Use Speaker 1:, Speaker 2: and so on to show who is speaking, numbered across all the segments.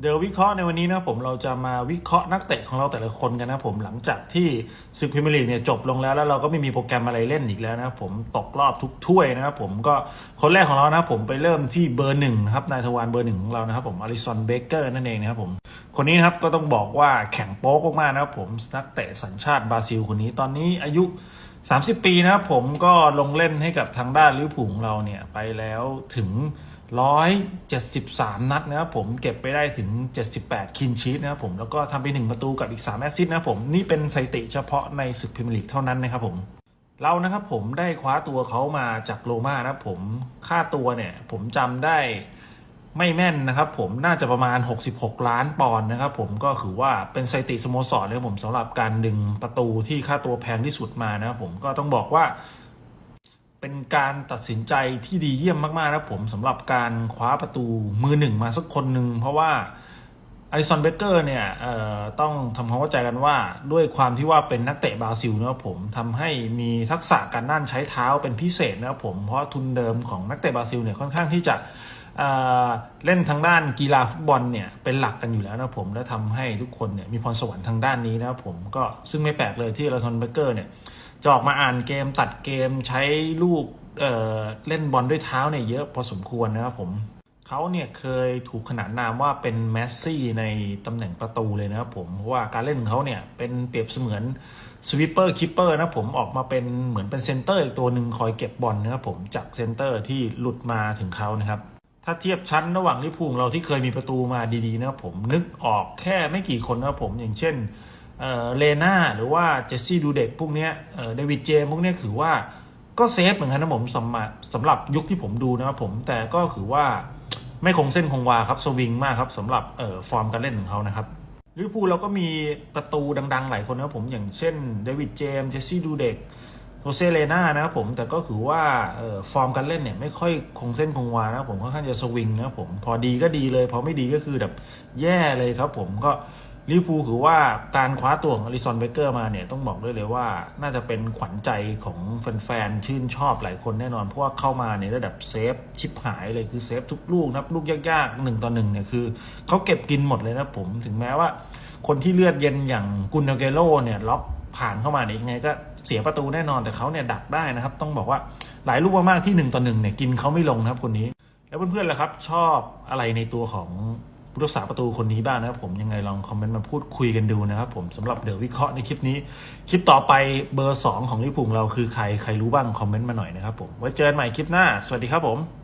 Speaker 1: เดี๋ยววิเคราะห์ในวันนี้นะผมเราจะมาวิเคราะห์นักเตะของเราแต่ละคนกันนะผมหลังจากที่ศึกพรีเมียร์ลีกเนี่ยจบลงแล้วแล้วเราก็ไม่มีโปรแกรมอะไรเล่นอีกแล้วนะผมตกรอบทุกถ้วยนะครับผมก็คนแรกของเรานะผมไปเริ่มที่เบอร์หนึ่งนะครับนายทวารเบอร์หนึ่งของเรานะครับผมอลิสันเบเกอร์นั่นเองนะครับผมคนนี้นะครับก็ต้องบอกว่าแข็งโป๊กมากๆนะครับผมนักเตะสัญชาติบราซิลคนนี้ตอนนี้อายุ 30 ปีนะครับผมก็ลงเล่นให้กับทางด้านลิเวอร์พูลของเราเนี่ยไปแล้วถึง 173 นัดนะครับผมเก็บไปได้ถึง 78 คินชีสนะครับผมแล้วก็ทำไป 1 ประตูกับอีก 3 แอสซิสต์นะครับผมนี่เป็นสถิติเฉพาะในศึกพรีเมียร์ลีกเท่านั้นนะครับผมเรานะครับผมได้คว้าตัวเขามาจากโรม่านะครับผมค่าตัวเนี่ยผมจำได้ ไม่แม่นนะครับผมน่าจะประมาณ 66 ล้านปอนด์นะครับผมก็คือว่าเป็นสถิติสโมสรนะครับผมสำหรับการดึงประตูที่ค่าตัวแพงที่สุดมานะครับผมก็ต้องบอกว่า เป็นการตัดสินใจที่ดีเยี่ยมมากๆนะครับผมสำหรับการคว้าประตูมือหนึ่งมาสักคนหนึ่งเพราะว่าอลิสันเบเกอร์เนี่ยเอ่อต้องทำความเข้าใจกันว่าด้วยความที่ว่าเป็นนักเตะบราซิลนะครับผมทำให้มีทักษะการด้านใช้เท้าเป็นพิเศษนะครับผมเพราะทุนเดิมของนักเตะบราซิลเนี่ยค่อนข้างที่จะ เล่นทางด้านกีฬาฟุตบอลเนี่ยเป็นหลักกันอยู่แล้วนะผมและทำให้ทุกคนเนี่ยมีพรสวรรค์ทางด้านนี้นะครับผมก็ซึ่งไม่แปลกเลยที่อลิสันเบเกอร์เนี่ยจะออกมาอ่านเกมตัดเกมใช้ลูกเเล่นบอลด้วยเท้าเนี่ยเยอะพอสมควรนะครับผมเขาเนี่ยเคยถูกขนานนามว่าเป็นแมสซี่ในตำแหน่งประตูเลยนะครับผมเพราะว่าการเล่นของเขาเนี่ยเป็นเปรียบเสมือนสวิปเปอร์คิปเปอร์นะผมออกมาเป็นเหมือนเป็นเซนเตอร์อีกตัวหนึ่งคอยเก็บบอลนะครับผมจากเซนเตอร์ที่หลุดมาถึงเขานะครับ ถ้าเทียบชั้นระหว่างลิพูงเราที่เคยมีประตูมาดีๆนะครับผมนึกออกแค่ไม่กี่คนนะครับผมอย่างเช่นเลน่าหรือว่าเจสซี่ดูเด็กพวกนี้เดวิดเจมพวกนี้ถือว่าก็เซฟเหมือนกันนะผมสำหรับสำหรับยุคที่ผมดูนะครับผมแต่ก็ถือว่าไม่คงเส้นคงวาครับสวิงมากครับสำหรับฟอร์มการเล่นของเขานะครับลิเวอร์พูลเราก็มีประตูดัง ๆ หลายคนนะครับผมอย่างเช่นเดวิดเจมเจสซี่ดูเด็ก โรเซเลน่านะครับผมแต่ก็ถือว่าออฟอร์มการเล่นเนี่ยไม่ค่อยคงเส้นคงวานะครับผมค่อนข้างจะสวิงนะผมพอดีก็ดีเลย พอไม่ดีก็คือแบบแย่เลยครับผมก็ลิเวอร์พูลถือว่าการคว้าตัวของอลิซอนเบเกอร์มาเนี่ยต้องบอกด้วยเลยว่า น่าจะเป็นขวัญใจของแฟนๆชื่นชอบหลายคนแน่นอน เพราะว่าเข้ามาในระดับเซฟชิปหายเลยคือเซฟทุกลูกนับลูกยากๆหนึ่งต่อหนึ่งเนี่ยคือเขาเก็บกินหมดเลยนะผมถึงแม้ว่า คนที่เลือดเย็นอย่างกุนเดเกโรเนี่ยล็อก ผ่านเข้ามาเนี่ยยังไงก็เสียประตูแน่นอนแต่เขาเนี่ยดักได้นะครับ ต้องบอกว่าหลายลูกมากๆที่หนึ่งต่อหนึ่งเนี่ยกินเขาไม่ลงนะครับคนนี้ แล้วเพื่อนๆล่ะครับ ชอบอะไรในตัวของผู้รักษาประตูคนนี้บ้างนะครับ ผมยังไงลองคอมเมนต์มาพูดคุยกันดูนะครับ ผมสำหรับเดี๋ยววิเคราะห์ในคลิปนี้ คลิปต่อไปเบอร์ 2 ของลิเวอร์พูลเราคือใครใครรู้บ้างคอมเมนต์มาหน่อยนะครับผมไว้เจอกันใหม่คลิปหน้า สวัสดีครับผม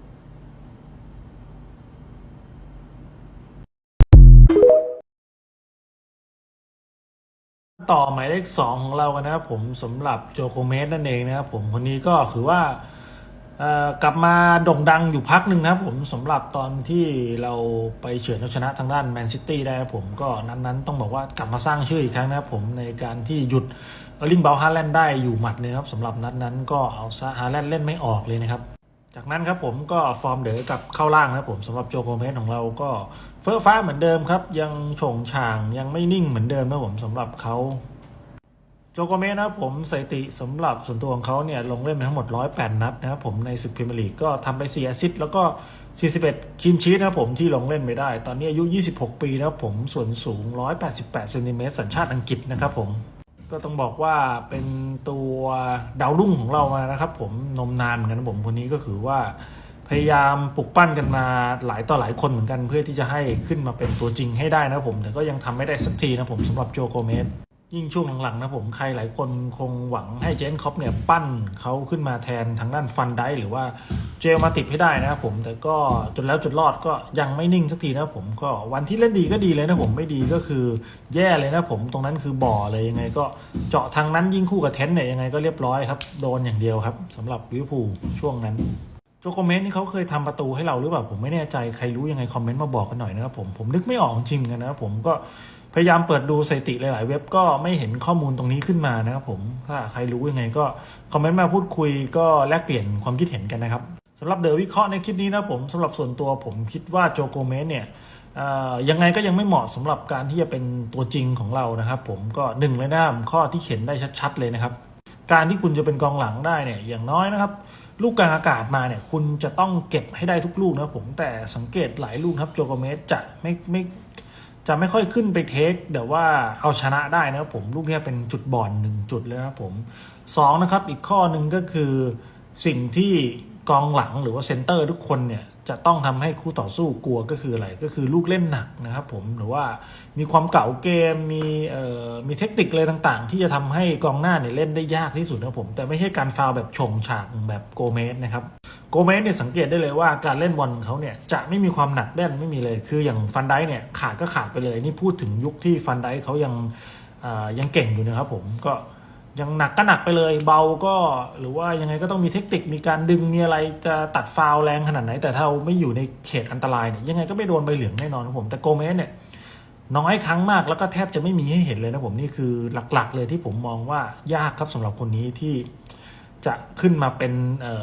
Speaker 1: ต่อหมายเลขสองของเรากันนะครับผมสำหรับโจโคเมสนั่นเองนะครับผมคนนี้ก็คือว่ากลับมาโด่งดังอยู่พักหนึ่งนะครับผมสำหรับตอนที่เราไปเฉือนเอาชนะทางด้านแมนซิตี้ได้นะครับผมก็นั้นๆ ต้องบอกว่ากลับมาสร้างชื่ออีกครั้งนะครับผมในการที่หยุดเออร์ลิงเบลฮาแลนด์ได้อยู่หมัดเลยครับสำหรับนัดนั้นก็เอาซะฮาแลนด์เล่นไม่ออกเลยนะครับ จากนั้นครับผมก็ฟอร์มเด๋อกับเข้าล่างนะครับผมสำหรับโจโกเมสของเราก็เฟ้อฟ้าเหมือนเดิมครับ ยังโฉงฉางยังไม่นิ่งเหมือนเดิมนะครับผมสำหรับเขาโจโกเมสนะครับผมสถิติสำหรับส่วนตัวของเขาเนี่ยลงเล่นไปทั้งหมด 108 นัดนะครับผมในศึกพรีเมียร์ลีกก็ทำไป4แอสซิสต์แล้วก็ 41 คินชีสนะครับผมที่ลงเล่นไม่ได้ ตอนนี้อายุ 26 ปีนะครับผมส่วนสูง 188 เซนติเมตรสัญชาติอังกฤษนะครับผม ก็ต้องบอกว่าเป็นตัวดาวรุ่งของเรามานะครับ ผมนมนานเหมือนกันผมคนนี้ก็คือว่าพยายามปลุกปั้นกันมาหลายต่อหลายคนเหมือนกัน เพื่อที่จะให้ขึ้นมาเป็นตัวจริงให้ได้นะผม แต่ก็ยังทำไม่ได้สักทีนะผมสำหรับโจโกเมส ยิ่งช่วงหลังๆนะผมใครหลายคนคงหวังให้เจนคอปเนี่ยปั้นเขาขึ้นมาแทนทางด้านฟันได้หรือว่าเจลมาติดให้ได้นะครับผมแต่ก็จนแล้วจนรอดก็ยังไม่นิ่งสักทีนะผมก็วันที่เล่นดีก็ดีเลยนะผมไม่ดีก็คือแย่เลยนะผมตรงนั้นคือบ่อเลยยังไง ก็เจาะทางนั้นยิ่งคู่กับเทนเนี่ยยังไงก็เรียบร้อยครับโดนอย่างเดียวครับสำหรับลิเวอร์พูลช่วงนั้นโจโกเมสนี่เขาเคยทำประตูให้เราหรือเปล่าผมไม่แน่ใจใครรู้ยังไงคอมเมนต์มาบอกกันหน่อยนะครับผมผมนึกไม่ออกจริงๆนะครับผมก็ ยายามเปิดดูสถิติหลาย ๆ เว็บก็ไม่เห็นข้อมูลตรงนี้ขึ้นมานะครับผม ถ้าใครรู้ยังไงก็คอมเมนต์มาพูดคุยก็แลกเปลี่ยนความคิดเห็นกันนะครับสำหรับเดอะวิเคราะห์ในคลิปนี้นะผมสำหรับส่วนตัวผมคิดว่าโจโกเมสเนี่ยยังไงก็ยังไม่เหมาะสำหรับการที่จะเป็นตัวจริงของเรานะครับผมก็หนึ่งเลยนะข้อที่เห็นได้ชัด ๆ เลยนะครับ การที่คุณจะเป็นกองหลังได้เนี่ยอย่างน้อยนะครับ ลูกกลางอากาศมาเนี่ยคุณจะต้องเก็บให้ได้ทุกลูกนะผมแต่สังเกตหลายลูกครับโจโกเมสจะไม่ไม่ จะไม่ค่อยขึ้นไปเทคแต่ว่าเอาชนะได้นะครับผมลูกนี้เป็นจุดบอลหนึ่งจุดเลยนะครับผมสองนะครับอีกข้อหนึ่งก็คือสิ่งที่กองหลังหรือว่าเซนเตอร์ทุกคนเนี่ย จะต้องทำให้คู่ต่อสู้กลัวก็คืออะไรก็คือลูกเล่นหนักนะครับผมหรือว่ามีความเก่าเกมมีเอ่อมีเทคนิคอะไรต่างๆ ที่จะทำให้กองหน้าเนี่ยเล่นได้ยากที่สุดนะผม แต่ไม่ใช่การฟาวแบบชงฉากแบบโกเมสนะครับโกเมสเนี่ยสังเกตได้เลยว่าการเล่นบอลของเขาเนี่ยจะไม่มีความหนักแน่นไม่มีเลยคืออย่างฟันไดเนี่ยขาดก็ขาดไปเลย นี่พูดถึงยุคที่ฟันไดเขายังเอ่อยังเก่งอยู่นะครับผมก็ ยังหนักก็หนักไปเลยเบาก็หรือว่ายังไงก็ต้องมีเทคนิคมีการดึงมีอะไรจะตัดฟาวแรงขนาดไหน แต่ถ้าไม่อยู่ในเขตอันตรายเนี่ยยังไงก็ไม่โดนใบเหลืองแน่นอนครับผมแต่โกเมสเนี่ยน้อยครั้งมากแล้วก็แทบจะไม่มีให้เห็นเลยนะผมนี่คือหลักๆ เลยที่ผมมองว่ายากครับสำหรับคนนี้ที่จะขึ้นมาเป็น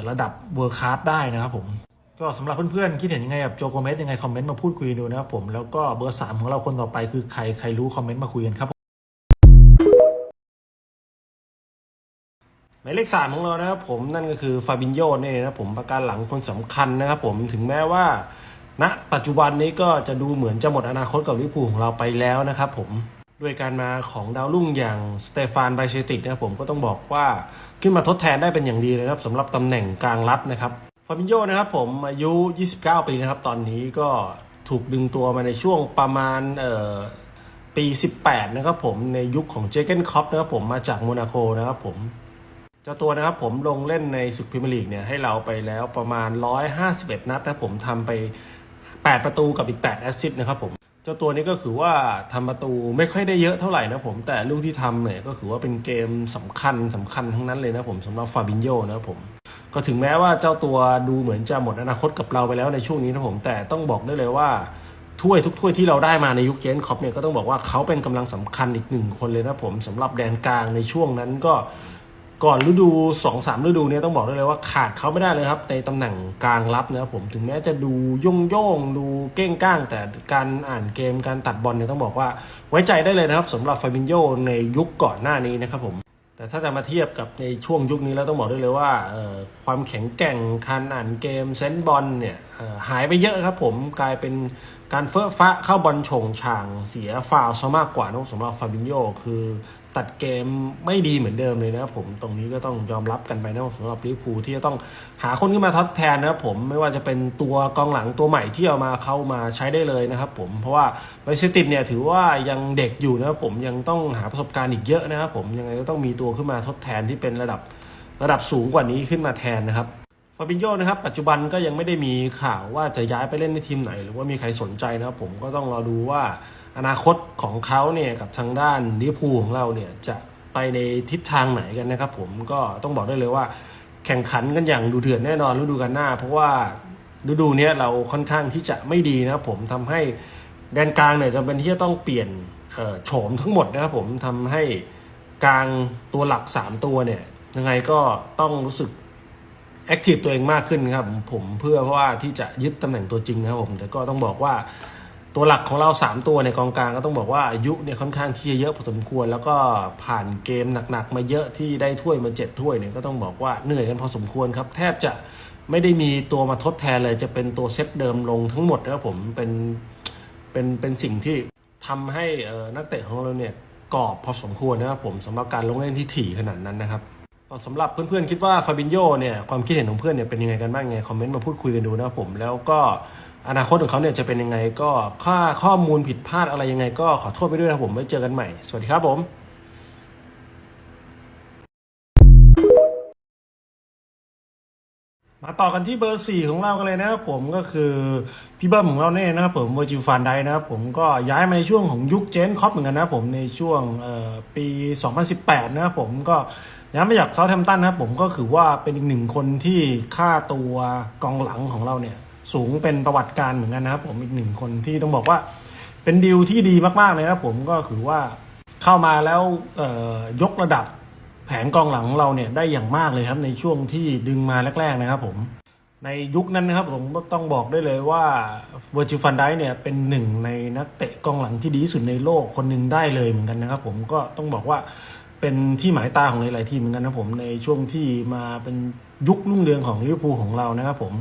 Speaker 1: ระดับเวอร์คัสได้นะครับผมก็สำหรับเพื่อนๆ คิดเห็นยังไงกับโจโกเมสยังไงคอมเมนต์มาพูดคุยดูนะครับผมแล้วก็เบอร์สามของเราคนต่อไปคือใครใครรู้คอมเมนต์มาคุยกันครับ หมายเลขสามของเรานะครับผมนั่นก็คือฟาบินโยนี่นะผมประการหลังคนสำคัญนะครับผมถึงแม้ว่าณปัจจุบันนี้ก็จะดูเหมือนจะหมดอนาคตกับลิเวอร์พูของเราไปแล้วนะครับผมด้วยการมาของดาวรุ่งอย่างสเตฟานไบเชติกนะครับผมก็ต้องบอกว่าขึ้นมาทดแทนได้เป็นอย่างดีเลยนะครับสำหรับตำแหน่งกลางรับนะครับฟาบินโยนะครับผมอายุ 29 ปีนะครับตอนนี้ก็ถูกดึงตัวมาในช่วงประมาณเอ่อปี 18 นะครับผมในยุคของเจเกนคอปนะครับผมมาจากโมนาโกนะครับผม เจ้าตัวนะครับผมลงเล่นในศึกพรีเมียร์ลีกเนี่ยให้เราไปแล้วประมาณ 151 นัดนะผมทำไป 8 ประตูกับอีก 8 แอสซิสต์นะครับผมเจ้าตัวนี้ก็คือว่าทำประตูไม่ค่อยได้เยอะเท่าไหร่นะผมแต่ลูกที่ทำเนี่ยก็คือว่าเป็นเกมสำคัญสำคัญทั้งนั้นเลยนะผมสำหรับฟาบินโยนะผมก็ถึงแม้ว่าเจ้าตัวดูเหมือนจะหมดอนาคตกับเราไปแล้วในช่วงนี้นะผม แต่ต้องบอกได้เลยว่าถ้วยทุกถ้วยที่เราได้มาในยุคเจนคอปเนี่ยก็ต้องบอกว่าเขาเป็นกำลังสำคัญอีกหนึ่งคนเลยนะผมสำหรับแดนกลางในช่วงนั้นก็ ก่อนฤดู2อสามฤดูเนี่ยต้องบอกได้เลยว่าขาดเขาไม่ได้เลยครับ ในตำแหน่งกลางรับนะครับผมถึงแม้จะดูโยงโยงดูเก้งก้าง แต่การอ่านเกมการตัดบอลเนี่ยต้องบอกว่าไว้ใจได้เลยนะครับสำหรับฟาบินโยในยุคก่อนหน้านี้นะครับผมแต่ถ้าจะมาเทียบกับในช่วงยุคนี้แล้วต้องบอกได้เลยว่าความแข็งแกร่งการอ่านเกมเซนส์บอลเนี่ยหายไปเยอะครับผมกลายเป็นการเฟ้อฟ้าเข้าบอลโฉงฉางเสียฟาวล์ซะมากกว่านะสำหรับฟาบินโยคือ ตัดเกมไม่ดีเหมือนเดิมเลยนะครับผมตรงนี้ก็ต้องยอมรับกันไปนะสำหรับลิเวอร์พูลที่จะต้องหาคนขึ้นมาทดแทนนะครับผมไม่ว่าจะเป็นตัวกองหลังตัวใหม่ที่เอามาเข้ามาใช้ได้เลยนะครับผมเพราะว่าไบเซตินเนี่ยถือว่ายังเด็กอยู่นะครับผมยังต้องหาประสบการณ์อีกเยอะนะครับผมยังไงก็ต้องมีตัวขึ้นมาทดแทนที่เป็นระดับระดับสูงกว่านี้ขึ้นมาแทนนะครับ ฟาบินโยนะครับปัจจุบันก็ยังไม่ได้มีข่าวว่าจะย้ายไปเล่นในทีมไหน หรือว่ามีใครสนใจนะครับผมก็ต้องรอดูว่าอนาคตของเขาเนี่ยกับทางด้านลิเวอร์พูลของเราเนี่ยจะไปในทิศทางไหนกันนะครับผมก็ต้องบอกได้เลยว่า แข่งขันกันอย่างดูเดือดแน่นอนฤดูกาลหน้า เพราะว่าฤดูนี้เราค่อนข้างที่จะไม่ดีนะครับผมทำให้แดนกลางเนี่ยจำเป็นที่จะต้องเปลี่ยนโฉมทั้งหมดนะครับผมทำให้กลางตัวหลัก 3 ตัวเนี่ยยังไงก็ต้องรู้สึก แอคทีฟตัวเองมากขึ้นครับผมเพื่อเพราะว่าที่จะยึดตำแหน่งตัวจริงนะครับผมแต่ก็ต้องบอกว่าตัวหลักของเรา 3 ตัวในกองกลางก็ต้องบอกว่าอายุเนี่ยค่อนข้างที่จะเยอะพอสมควร แล้วก็ผ่านเกมหนักๆ มาเยอะที่ได้ถ้วยมาเจ็ดถ้วยเนี่ยก็ต้องบอกว่าเหนื่อยกันพอสมควรครับ แทบจะไม่ได้มีตัวมาทดแทนเลยจะเป็นตัวเซตเดิมลงทั้งหมดนะครับผมเป็นเป็นเป็นสิ่งที่ทำให้นักเตะของเราเนี่ยกรอบพอสมควรนะครับผมสำหรับการลงเล่นที่ถี่ขนาดนั้นนะครับ สำหรับเพื่อนๆคิดว่าฟาบินโยเนี่ยความคิดเห็นของเพื่อนเนี่ยเป็นยังไงกันบ้างไงคอมเมนต์มาพูดคุยกันดูนะครับผมแล้วก็อนาคตของเขาเนี่ยจะเป็นยังไงก็ค่าข้อมูลผิดพลาดอะไรยังไง ก็ขอโทษไปด้วยนะผมไว้เจอกันใหม่ สวัสดีครับผมมาต่อกันที่เบอร์สี่ของเรากันเลยนะครับผมก็คือพี่เบิ้มของเราเนี่ยนะครับผมเวอร์จิฟานไดนะครับผมก็ย้ายมาในช่วงของยุคเจนคอปเหมือนกันนะผมในช่วงเอ่อปี 2018 นะครับผมก็ ย้ายมาจากเซาท์แฮมป์ตันนะครับผมก็คือว่าเป็นอีกหนึ่งคนที่ค่าตัวกองหลังของเราเนี่ยสูงเป็นประวัติการเหมือนกันนะครับผมอีกหนึ่งคนที่ต้องบอกว่า เป็นดีลที่ดีมากๆเลยนะครับผมก็คือว่าเข้ามาแล้วยกระดับแผงกองหลังของเราเนี่ยได้อย่างมากเลยครับในช่วงที่ดึงมาแรก ๆนะครับผมในยุคนั้นนะครับผมต้องบอกได้เลยว่าเวอร์จิฟันไดเนี่ยเป็นหนึ่งในนักเตะกองหลังที่ดีที่สุดในโลกคนหนึ่งได้เลยเหมือนกันนะครับผมก็ต้องบอกว่า เป็นที่หมายตาของหลาย ๆ ทีมเหมือนกันนะผมในช่วงที่มาเป็นยุครุ่งเรืองของลิเวอร์พูลของเรานะครับผม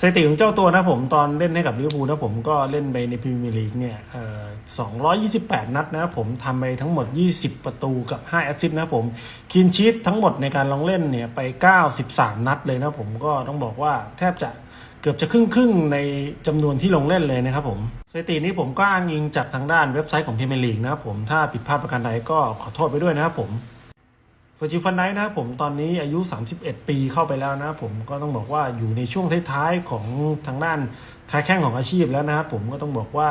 Speaker 1: สถิติของเจ้าตัวนะผมตอนเล่นให้กับลิเวอร์พูลนะผมก็เล่นไปในพรีเมียร์ลีกเนี่ยเอ่อ228นัดนะผมทำไปทั้งหมด 20 ประตูกับ 5 แอสซิสต์นะผมคินชีตทั้งหมดในการลงเล่นเนี่ยไป 93 นัดเลยนะผมก็ต้องบอกว่าแทบจะเกือบจะครึ่งครึ่งในจำนวนที่ลงเล่นเลยนะครับผมสถิตินี้ผมก็อ้างอิงจากทางด้านเว็บไซต์ของพรีเมียร์ลีกนะครับผมถ้าผิดพลาดประการใดก็ขอโทษไปด้วยนะครับผม อร์จิฟันไนนะครับผมตอนนี้อายุ 31 ปีเข้าไปแล้วนะครับผมก็ต้องบอกว่าอยู่ในช่วงท้ายๆของทางด้านค้าแข่งของอาชีพแล้วนะครับผมก็ต้องบอกว่า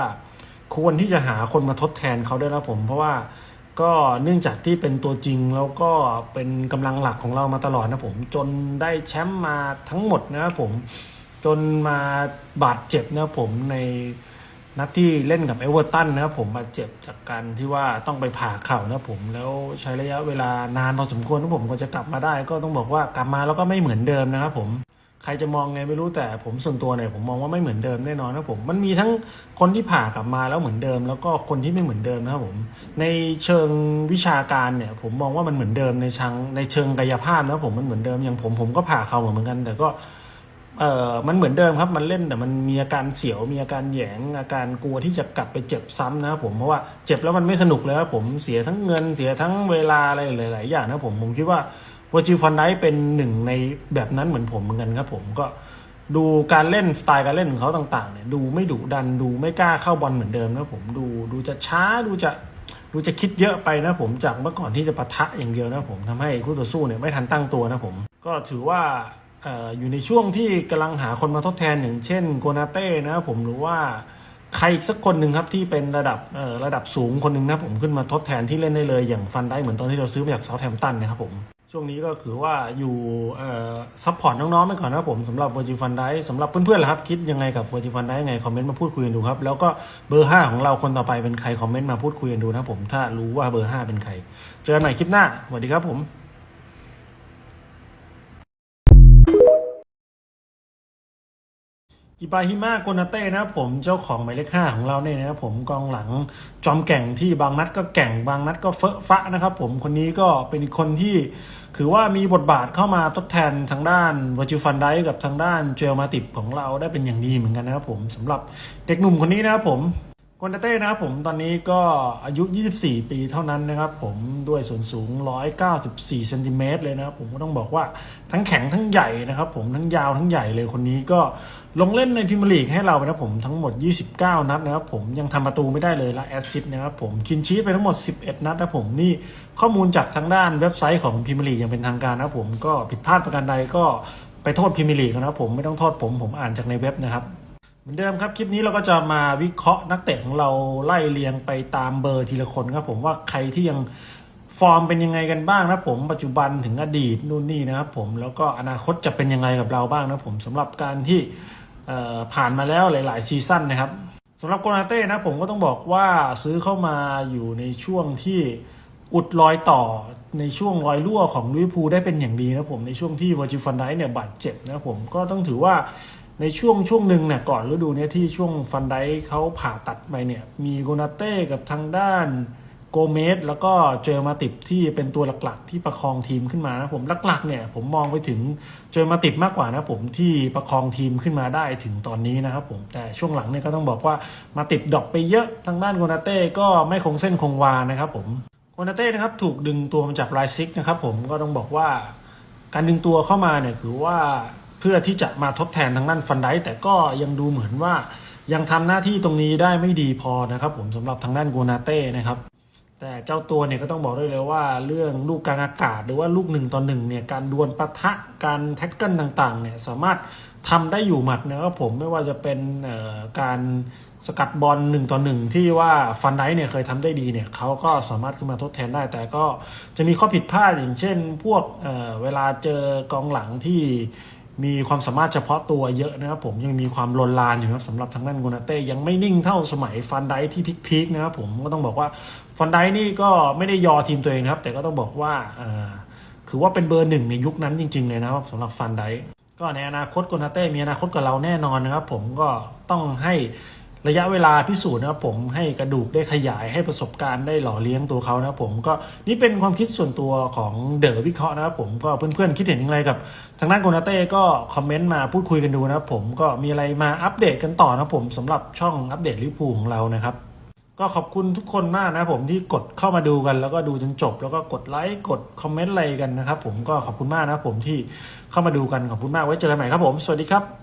Speaker 1: ควรที่จะหาคนมาทดแทนเขาด้วยนะผม เพราะว่าก็เนื่องจากที่เป็นตัวจริงแล้วก็เป็นกำลังหลักของเรามาตลอดนะผม จนได้แชมป์มาทั้งหมดนะครับผมจนมาบาดเจ็บนะผมใน นัดที่เล่นกับเอเวอร์ตันนะครับผมบาดเจ็บจากการที่ว่าต้องไปผ่าเข่านะผมแล้วใช้ระยะเวลานานพอสมควรนะผมก็จะกลับมาได้ ก็ต้องบอกว่ากลับมาแล้วก็ไม่เหมือนเดิมนะครับผมใครจะมองไงไม่รู้แต่ผมส่วนตัวเนี่ยผมมองว่าไม่เหมือนเดิมแน่นอนนะผมมันมีทั้งคนที่ผ่ากลับมาแล้วเหมือนเดิม แล้วก็คนที่ไม่เหมือนเดิมนะครับผม ในเชิงวิชาการเนี่ยผมมองว่ามันเหมือนเดิมในเชิงในเชิงกายภาพนะผมมันเหมือนเดิมอย่างผมผมก็ผ่าเข่าเหมือนกัน แต่ก็ เออมันเหมือนเดิมครับมันเล่นแต่มันมีอาการเสียวมีอาการแหยงอาการกลัวที่จะกลับไปเจ็บซ้ำนะครับผมเพราะว่าเจ็บแล้วมันไม่สนุกเลยครับผมเสียทั้งเงินเสียทั้งเวลาอะไรหลาย ๆ อย่างนะผมผมคิดว่าวอจิฟันไดเป็นหนึ่งในแบบนั้นเหมือนผมเหมือนกันครับผมก็ดูการเล่นสไตล์การเล่นของเขาต่าง ๆ เนี่ยดูไม่ดุดันดูไม่กล้าเข้าบอลเหมือนเดิมนะผมดูดูจะช้าดูจะดูจะคิดเยอะไปนะผมจากเมื่อก่อนที่จะปะทะอย่างเดียวนะผมทำให้คู่ต่อสู้เนี่ยไม่ทันตั้งตัวนะผม ก็ถือว่า อยู่ในช่วงที่กำลังหาคนมาทดแทนอย่างเช่นโกนาเต้นะครับผมหรือว่าใครอีกสักคนหนึ่งครับที่เป็นระดับระดับสูงคนหนึ่งนะผมขึ้นมาทดแทนที่เล่นได้เลยอย่างฟันได้เหมือนตอนที่เราซื้อมาจากเซาท์แฮมตันนะครับผมช่วงนี้ก็คือว่าอยู่ซัพพอร์ตน้องๆไปก่อนนะครับผมสำหรับ Virgin Fund d i สำหรับเพื่อนๆล่ะครับ คิดยังไงกับ Virgin Fund d i ยังไงคอมเมนต์มาพูดคุยกันดูครับ แล้วก็เบอร์ 5 ของเราคนต่อไปเป็นใครคอมเมนต์มาพูดคุยกันดูนะครับผมถ้ารู้ว่าเบอร์ 5 เป็นใคร เจอกันใหม่คลิปหน้าสวัสดีครับผม อิบาฮิมาโกนาเต้นะครับผมเจ้าของหมายเลขห้าของเราเนี่ยนะครับผมกองหลังจอมแก่งที่บางนัดก็แก่งบางนัดก็เฟอะฟะนะครับผมคนนี้ก็เป็นคนที่ถือว่ามีบทบาทเข้ามาทดแทนทางด้านว i จิฟันไดกับทางด้านเจลมาติบของเราได้เป็นอย่างดีเหมือนกันนะครับผมสำหรับเด็กหนุ่มคนนี้นะครับผมโกนาเต้นะครับผมตอนนี้ก็อายุ 24 ปีเท่านั้นนะครับผมด้วยส่วนสูง 194เซนติเมตรเลยนะครับผมก็ต้องบอกว่าทั้งแข็งทั้งใหญ่นะครับผมทั้งยาวทั้งใหญ่เลยคนนี้ก็ ลงเล่นในพรีเมียร์ลีกให้เราไปนะผมทั้งหมด 29 นัดนะครับผมยังทำประตูไม่ได้เลยและแอสซิสต์นะครับผมคินชีสไปทั้งหมด 11 นัดนะผมนี่ข้อมูลจากทางด้านเว็บไซต์ของพรีเมียร์ลีกย่างเป็นทางการนะผมก็ผิดพลาดประการใดก็ไปโทษพรีเมียร์ลีกนะครับผมไม่ต้องโทษผมผมอ่านจากในเว็บนะครับเหมือนเดิมครับคลิปนี้เราก็จะมาวิเคราะห์นักเตะของเราไล่เรียงไปตามเบอร์ทีละคนครับผมว่าใครที่ยังฟอร์มเป็นยังไงกันบ้างนะผมปัจจุบันถึงอดีตนู่นนี่นะครับผมแล้วก็อนาคตจะเป็นยังไงกับเราบ้างนะผมสำหรับการที่ ผ่านมาแล้วหลาย ๆ ซีซั่นนะครับสำหรับโกนาเต้นะผมก็ต้องบอกว่าซื้อเข้ามาอยู่ในช่วงที่อุดรอยต่อในช่วงรอยรั่วของลิเวอร์พูลได้เป็นอย่างดีนะผมในช่วงที่วอร์จิฟันไดเนี่ยบาดเจ็บนะผมก็ต้องถือว่าในช่วงช่วงหนึ่งเนี่ยก่อนฤดูเนี้ยที่ช่วงฟันไดเขาผ่าตัดไปเนี่ยมีโกนาเต้กับทางด้าน โกเมสแล้วก็เจอมาติบที่เป็นตัวหลักๆ ที่ประคองทีมขึ้นมานะผมหลักๆเนี่ยผมมองไปถึงเจอมาติบมากกว่านะผมที่ประคองทีมขึ้นมาได้ถึงตอนนี้นะครับผมแต่ช่วงหลังเนี่ยก็ต้องบอกว่ามาติบดอกไปเยอะทางด้านโกนาเต้ก็ไม่คงเส้นคงวานะครับผมโกนาเต้นะครับถูกดึงตัวมาจากไลซิกนะครับผมก็ต้องบอกว่า การดึงตัวเข้ามาเนี่ยคือว่าเพื่อที่จะมาทดแทนทางด้านฟันไดแต่ก็ยังดูเหมือนว่ายังทำหน้าที่ตรงนี้ได้ไม่ดีพอนะครับผมสำหรับทางด้านโกนาเต้นะครับ แต่เจ้าตัวเนี่ยก็ต้องบอกได้เลยว่าเรื่องลูกกลางอากาศ หรือว่าลูกหนึ่งต่อหนึ่งเนี่ยการดวลปะทะการแท็กเกิลต่างๆเนี่ยสามารถทำได้อยู่หมัดนะครับผมไม่ว่าจะเป็นเอ่อการสกัดบอลหนึ่งต่อหนึ่งที่ว่าฟันไดเนี่ยเคยทำได้ดีเนี่ยเขาก็สามารถขึ้นมาทดแทนได้ แต่ก็จะมีข้อผิดพลาดอย่างเช่น พวกเอ่อเวลาเจอกองหลังที่ มีความสามารถเฉพาะตัวเยอะนะครับผมยังมีความลนลานอยู่นะครับสำหรับทางด้านโกนาเต้ยังไม่นิ่งเท่าสมัยฟันไดที่พีคๆนะครับผมก็ต้องบอกว่าฟันไดนี่ก็ไม่ได้ยอทีมตัวเองนะครับ แต่ก็ต้องบอกว่าคือว่าเป็นเบอร์หนึ่งในยุคนั้นจริง ๆ เลยนะครับสำหรับฟันไดก็ในอนาคตโกนาเต้มีอนาคตกับเราแน่นอนนะครับ ผมก็ต้องให้ ระยะเวลาพิสูจน์นะครับผมให้กระดูกได้ขยายให้ประสบการณ์ได้หล่อเลี้ยงตัวเขานะครับผมก็นี่เป็นความคิดส่วนตัวของเดอวิเคราะห์นะครับผมก็เพื่อนๆคิดเห็นอย่างไรกับ ทางด้านโกนาเต้ก็คอมเมนต์มาพูดคุยกันดูนะครับผมก็มีอะไรมาอัปเดตกันต่อนะครับผมสำหรับช่องอัปเดตลิปูของเรานะครับก็ขอบคุณทุกคนมากนะครับผมที่กดเข้ามาดูกัน แล้วก็ดูจนจบ แล้วก็กดไลค์กดคอมเมนต์อะไรกันนะครับผมก็ขอบคุณมากนะครับผมที่เข้ามาดูกันขอบคุณมากไว้เจอกันใหม่ครับผมสวัสดีครับ